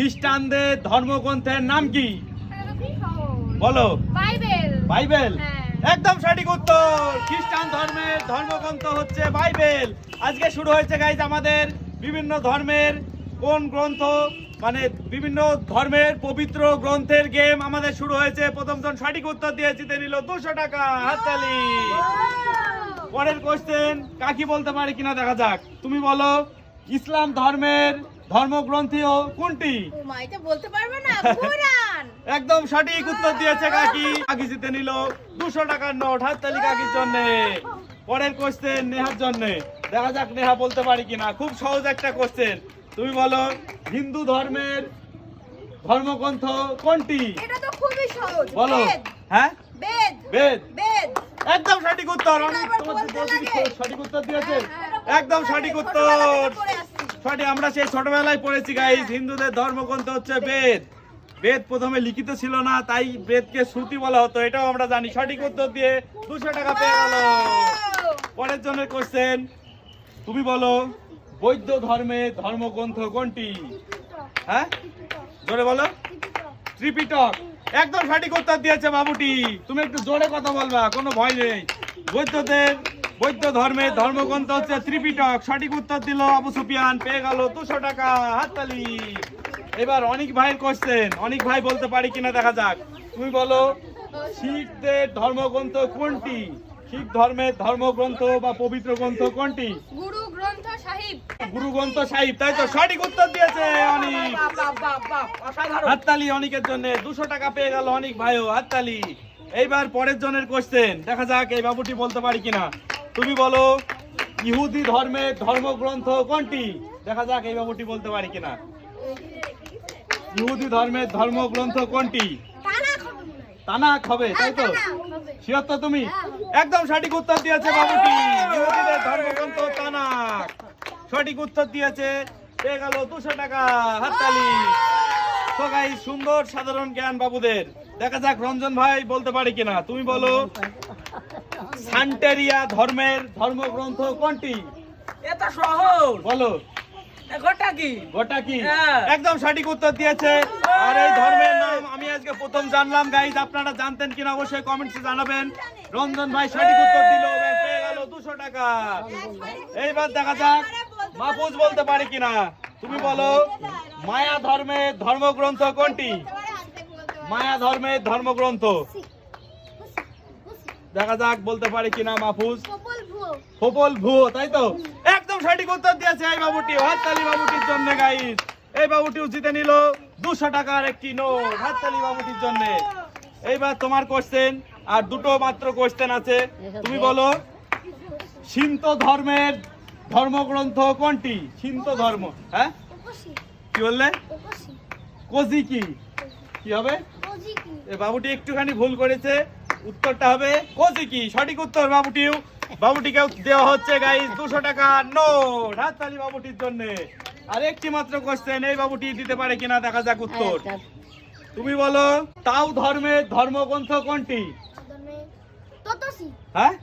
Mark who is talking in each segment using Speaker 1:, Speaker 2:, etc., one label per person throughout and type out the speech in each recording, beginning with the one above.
Speaker 1: খ্রিস্টানদের ধর্মগ্রন্থের নাম কি? বলো।
Speaker 2: বাইবেল।
Speaker 1: বাইবেল।
Speaker 2: হ্যাঁ।
Speaker 1: একদম সঠিক উত্তর। খ্রিস্টান ধর্মের ধর্মগ্রন্থ হচ্ছে বাইবেল। আজকে শুরু হয়েছে গাইজ আমাদের বিভিন্ন ধর্মের কোন গ্রন্থ? মানে বিভিন্ন ধর্মের পবিত্র গ্রন্থের গেম আমাদের শুরু হয়েছে। প্রথম জন সঠিক উত্তর দিয়ে জিতে নিল দুশো টাকা হাততালি। পরের কোশ্চেন কাকি বলতে পারে কিনা দেখা যাক। তুমি বলো ইসলাম ধর্মের ধর্মগ্রন্থীয় কোনটি?
Speaker 2: এটা বলতে পারবে না কোরআন
Speaker 1: একদম সঠিক উত্তর দিয়েছে কাকি। কাকি জিতে নিল দুশো টাকার নোট হাততালি কাকির জন্য। পরের কোশ্চেন নেহার জন্য। দেখা যাক নেহা বলতে পারি কিনা। খুব সহজ একটা কোশ্চেন তুমি বলো হিন্দু ধর্মের ধর্মগ্রন্থ কোনটি?
Speaker 2: এটা তো খুবই সহজ।
Speaker 1: বলো। হ্যাঁ?
Speaker 2: বেদ।
Speaker 1: বেদ।
Speaker 2: বেদ।
Speaker 1: একদম সঠিক উত্তর। অনেক তোমার। সঠিক উত্তর দিয়েছে।
Speaker 2: হ্যাঁ,
Speaker 1: একদম সঠিক উত্তর। সঠিক আমরা সেই ছোটবেলায় পড়েছি গাইস হিন্দুদের ধর্মগ্রন্থ হচ্ছে বেদ। বেদ প্রথমে লিখিত ছিল না, তাই বেদকে শ্রুতি বলা হতো, এটাও আমরা জানি। সঠিক উত্তর দিয়ে দুশো টাকা পেয়ে গেল। পরের জন্য কোশ্চেন তুমি বলো, বৌদ্ধ ধর্মে ধর্মগ্রন্থ কোনটি? হ্যাঁ? জোরে বলো। ত্রিপিটক। একদম সঠিক উত্তর দিয়েছে বাবুটি। তুমি একটু জোরে কথা বলবা, কোনো ভয় নেই। বৌদ্ধদের বৌদ্ধ ধর্মের ধর্মগ্রন্থ হচ্ছে ত্রিপিটক। সঠিক উত্তর দিল আবু সুফিয়ান পেয়ে গেল দুশো টাকা হাততালি। এবার অনেক ভাইয়ের কোশ্চেন অনেক ভাই বলতে পারি কিনা দেখা যাক। তুমি বলো শিখদের ধর্মগ্রন্থ কোনটি? শিখ ধর্মের ধর্মগ্রন্থ বা পবিত্র গ্রন্থ কোনটি?
Speaker 2: গুরু গ্রন্থ সাহিব।
Speaker 1: গুরু গ্রন্থ সাহিব তাই তো সঠিক উত্তর দিয়েছে অনেক। হাততালি অনেকের জন্য দুশো টাকা পেয়ে গেল অনেক ভাইও হাততালি। এইবার পরের জনের কোশ্চেন দেখা যাক এই বাবুটি বলতে পারি কিনা। তুমি বলো, ইহুদি ধর্মের ধর্মগ্রন্থ কোনটি? দেখা যাক এই বাবুটি বলতে পারি কিনা। ইহুদি ধর্মের ধর্মগ্রন্থ কোনটি? হবে, তাই তো? তুমি? একদম সঠিক উত্তর দিয়েছে বাবুটি। ইহুদিদের ধর্মগ্রন্থ তানাক। সঠিক উত্তর দিয়েছে, পেয়ে গেল দুশো টাকা, হাততালি। তো সুন্দর সাধারণ জ্ঞান বাবুদের। দেখা যাক রঞ্জন ভাই বলতে পারি কিনা। তুমি বলো সান্টেরিয়া ধর্মের ধর্মগ্রন্থ কোনটি?
Speaker 3: এটা সহজ
Speaker 1: বলো।
Speaker 3: গোটা কি?
Speaker 1: গোটা কি?
Speaker 3: হ্যাঁ।
Speaker 1: একদম সঠিক উত্তর দিয়েছে। আর এই ধর্মের নাম আমি আজকে প্রথম জানলাম। গাইজ আপনারা জানতেন কিনা অবশ্যই কমেন্টসে জানাবেন। রঞ্জন ভাই সঠিক উত্তর দিল পেয়ে গেল দুশো টাকা। এইবার দেখা যাক মাহফুজ বলতে পারি কিনা। তুমি বলো মায়া ধর্মের ধর্মগ্রন্থ কোনটি? মায়া ধর্মের ধর্মগ্রন্থ। দেখা যাক বলতে পারি কিনা মাহফুজ। ফোপল ভুয়ো। তাই তো? একদম সঠিক উত্তর দিয়েছে এই বাবুটি হাততালি বাবুটির জন্য গাইস এই বাবুটিও জিতে নিল দুশো টাকার একটি নোট হাততালি বাবুটির জন্য। এইবার তোমার কোশ্চেন আর দুটো মাত্র কোশ্চেন আছে। তুমি বলো সিন্ত ধর্মের ধর্মগ্রন্থ কোনটি? সিন্ত ধর্ম হ্যাঁ? কি বললে? কোজি কি? কি হবে? এ বাবুটি একটুখানি ভুল করেছে। উত্তরটা হবে কোজি কি সঠিক উত্তর বাবুটিও বাবুটিকেও দেওয়া হচ্ছে গাইস দুশো টাকা নোট হাততালি বাবুটির জন্য। আর একটি মাত্র কোশ্চেন এই বাবুটি দিতে পারে কিনা? দেখা যাক উত্তর। তুমি বলো তাও ধর্মের ধর্মগ্রন্থ কোনটি? হ্যাঁ?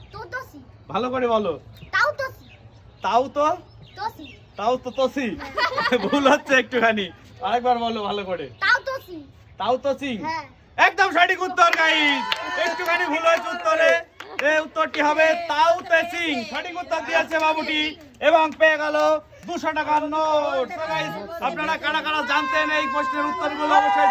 Speaker 1: ভালো করে বলো। তাও তো? তাও তো তসি ভুল হচ্ছে একটুখানি। আরেকবার বলো ভালো করে। তাও তো সিং একদম সঠিক উত্তর গাইজ একটুখানি ভুল হয়েছে উত্তরে। উত্তরটি হবে তাও সিং সঠিক উত্তর দিয়েছে বাবুটি এবং পেয়ে গেল দুশো টাকার নোট। আপনারা কারা কারা জানতেন এই প্রশ্নের উত্তরগুলো অবশ্যই